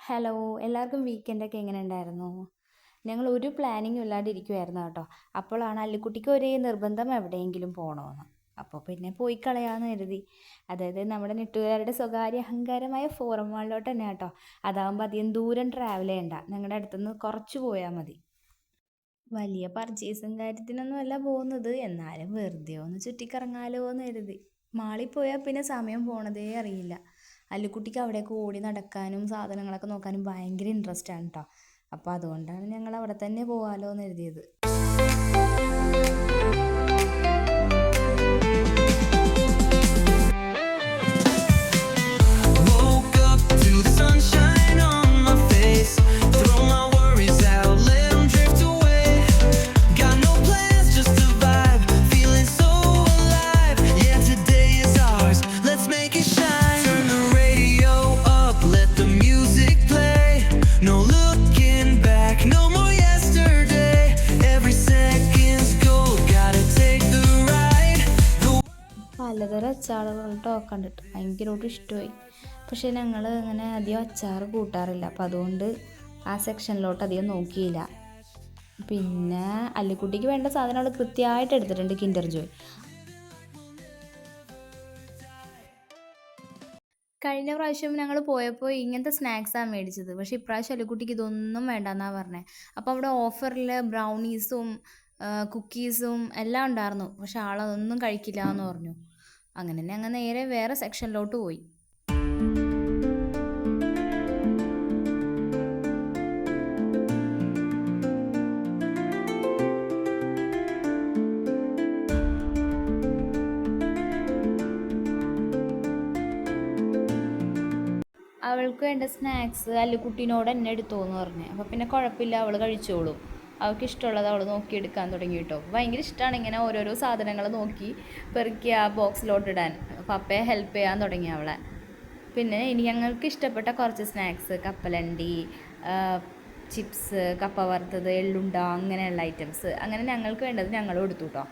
Hello എല്ലാവർക്കും വീക്കെൻഡൊക്കെ എങ്ങനെ ഉണ്ടായിരുന്നു? ഞങ്ങൾ ഒരു പ്ലാനിങ്ങും ഇല്ലാണ്ട് ഇരിക്കുമായിരുന്നു കേട്ടോ. അപ്പോഴാണ് അല്ലിക്കുട്ടിക്ക് ഒരേ നിർബന്ധം എവിടെയെങ്കിലും പോകണമെന്ന് അപ്പോൾ പിന്നെ പോയി കളയാമെന്ന് കരുതി. അതായത് നമ്മുടെ നെട്ടുകാരുടെ സ്വകാര്യ അഹങ്കാരമായ ഫോറം മാളിലോട്ട് തന്നെ കേട്ടോ. അതാകുമ്പോൾ അധികം ദൂരം ട്രാവൽ ചെയ്യണ്ട. ഞങ്ങളുടെ അടുത്തുനിന്ന് കുറച്ച് പോയാൽ മതി. വലിയ പർച്ചേസും കാര്യത്തിനൊന്നുമല്ല പോകുന്നത്. എന്നാലും വെറുതെ ഒന്ന് ചുറ്റിക്കറങ്ങാലോ എന്ന് കരുതി മാളിൽ പോയാൽ പിന്നെ സമയം പോണതേ അറിയില്ല. അല്ലുക്കുട്ടിക്ക് അവിടെയൊക്കെ ഓടി നടക്കാനും സാധനങ്ങളൊക്കെ നോക്കാനും ഭയങ്കര ഇൻട്രസ്റ്റ് ആണ് കേട്ടോ അപ്പോൾ അതുകൊണ്ടാണ് ഞങ്ങൾ അവിടെ തന്നെ പോകാമല്ലോ എന്ന് എഴുതിയത്. കേട്ടോ കണ്ടിട്ട് ഭയങ്കരമായിട്ട് ഇഷ്ടമായി. പക്ഷേ ഞങ്ങൾ അങ്ങനെ അധികം അച്ചാർ കൂട്ടാറില്ല. അപ്പം അതുകൊണ്ട് ആ സെക്ഷനിലോട്ട് അധികം നോക്കിയില്ല. പിന്നെ അല്ലിക്കുട്ടിക്ക് വേണ്ട സാധനം അവൾ കൃത്യമായിട്ട് എടുത്തിട്ടുണ്ട് കിൻഡർ ജോയ്. കഴിഞ്ഞ പ്രാവശ്യം ഞങ്ങൾ പോയപ്പോൾ ഇങ്ങനത്തെ സ്നാക്സാണ് മേടിച്ചത്. പക്ഷേ ഇപ്രാവശ്യം അല്ലിക്കുട്ടിക്ക് ഇതൊന്നും വേണ്ടെന്നാണ് പറഞ്ഞത് അപ്പോൾ അവിടെ ഓഫറിൽ ബ്രൗണീസും കുക്കീസും എല്ലാം ഉണ്ടായിരുന്നു. പക്ഷെ ആളതൊന്നും കഴിക്കില്ല എന്ന് പറഞ്ഞു. അങ്ങനെ തന്നെ അങ്ങ് നേരെ വേറെ സെക്ഷനിലോട്ട് പോയി. അവൾക്ക് വേണ്ട സ്നാക്സ് അല്ലുക്കുട്ടീനോട് എന്നെ എടുത്തോന്ന് പറഞ്ഞു. അപ്പോൾ പിന്നെ കുഴപ്പമില്ല അവൾ കഴിച്ചോളും. അവൾക്ക് ഇഷ്ടമുള്ളത് അവൾ നോക്കിയെടുക്കാൻ തുടങ്ങി കേട്ടോ. ഭയങ്കര ഇഷ്ടമാണ് ഇങ്ങനെ ഓരോരോ സാധനങ്ങൾ നോക്കി പെറുക്കി ആ ബോക്സിലോട്ട് ഇടാൻ. പപ്പയെ ഹെൽപ്പ് ചെയ്യാൻ തുടങ്ങി അവളെ. പിന്നെ ഇനി ഞങ്ങൾക്ക് ഇഷ്ടപ്പെട്ട കുറച്ച് സ്നാക്സ് കപ്പലണ്ടി ചിപ്സ് കപ്പ വറുത്തത് എള്ളുണ്ട അങ്ങനെയുള്ള ഐറ്റംസ് അങ്ങനെ ഞങ്ങൾക്ക് വേണ്ടത് ഞങ്ങൾ എടുത്തു കേട്ടോ.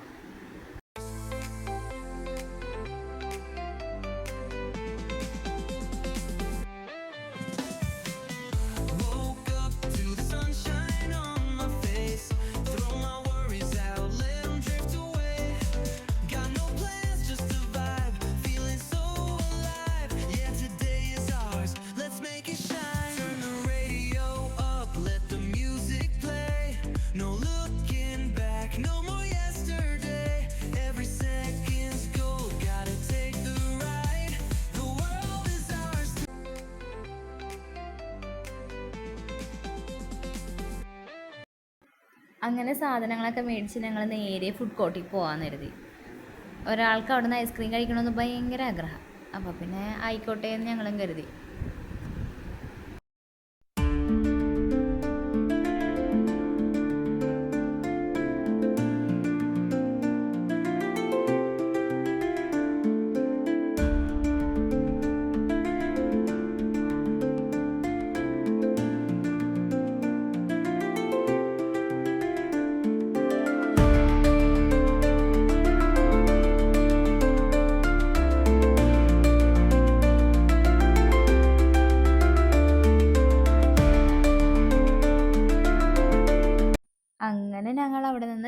അങ്ങനെ സാധനങ്ങളൊക്കെ മേടിച്ച് ഞങ്ങൾ നേരെ ഫുഡ് കോർട്ടിൽ പോകാൻ കരുതി. ഒരാൾക്ക് അവിടെ നിന്ന് ഐസ്ക്രീം കഴിക്കണമെന്ന് ഭയങ്കര ആഗ്രഹം. അപ്പോൾ പിന്നെ ആയിക്കോട്ടെ എന്ന് ഞങ്ങളും കരുതി.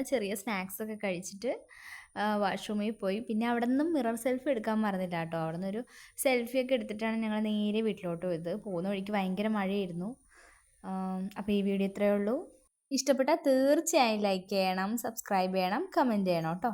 ഞങ്ങൾ ചെറിയ സ്നാക്സൊക്കെ കഴിച്ചിട്ട് വാഷ്റൂമിൽ പോയി. പിന്നെ അവിടെ നിന്നും മിറർ സെൽഫി എടുക്കാൻ മറന്നില്ല കേട്ടോ. അവിടെ നിന്നൊരു സെൽഫിയൊക്കെ എടുത്തിട്ടാണ് ഞങ്ങൾ നേരെ വീട്ടിലോട്ട് പോയത്. പോകുന്ന വഴിക്ക് ഭയങ്കര മഴയായിരുന്നു. അപ്പോൾ ഈ വീഡിയോ ഇത്രയേ ഉള്ളൂ. ഇഷ്ടപ്പെട്ടാൽ തീർച്ചയായും ലൈക്ക് ചെയ്യണം സബ്സ്ക്രൈബ് ചെയ്യണം കമന്റ് ചെയ്യണം കേട്ടോ.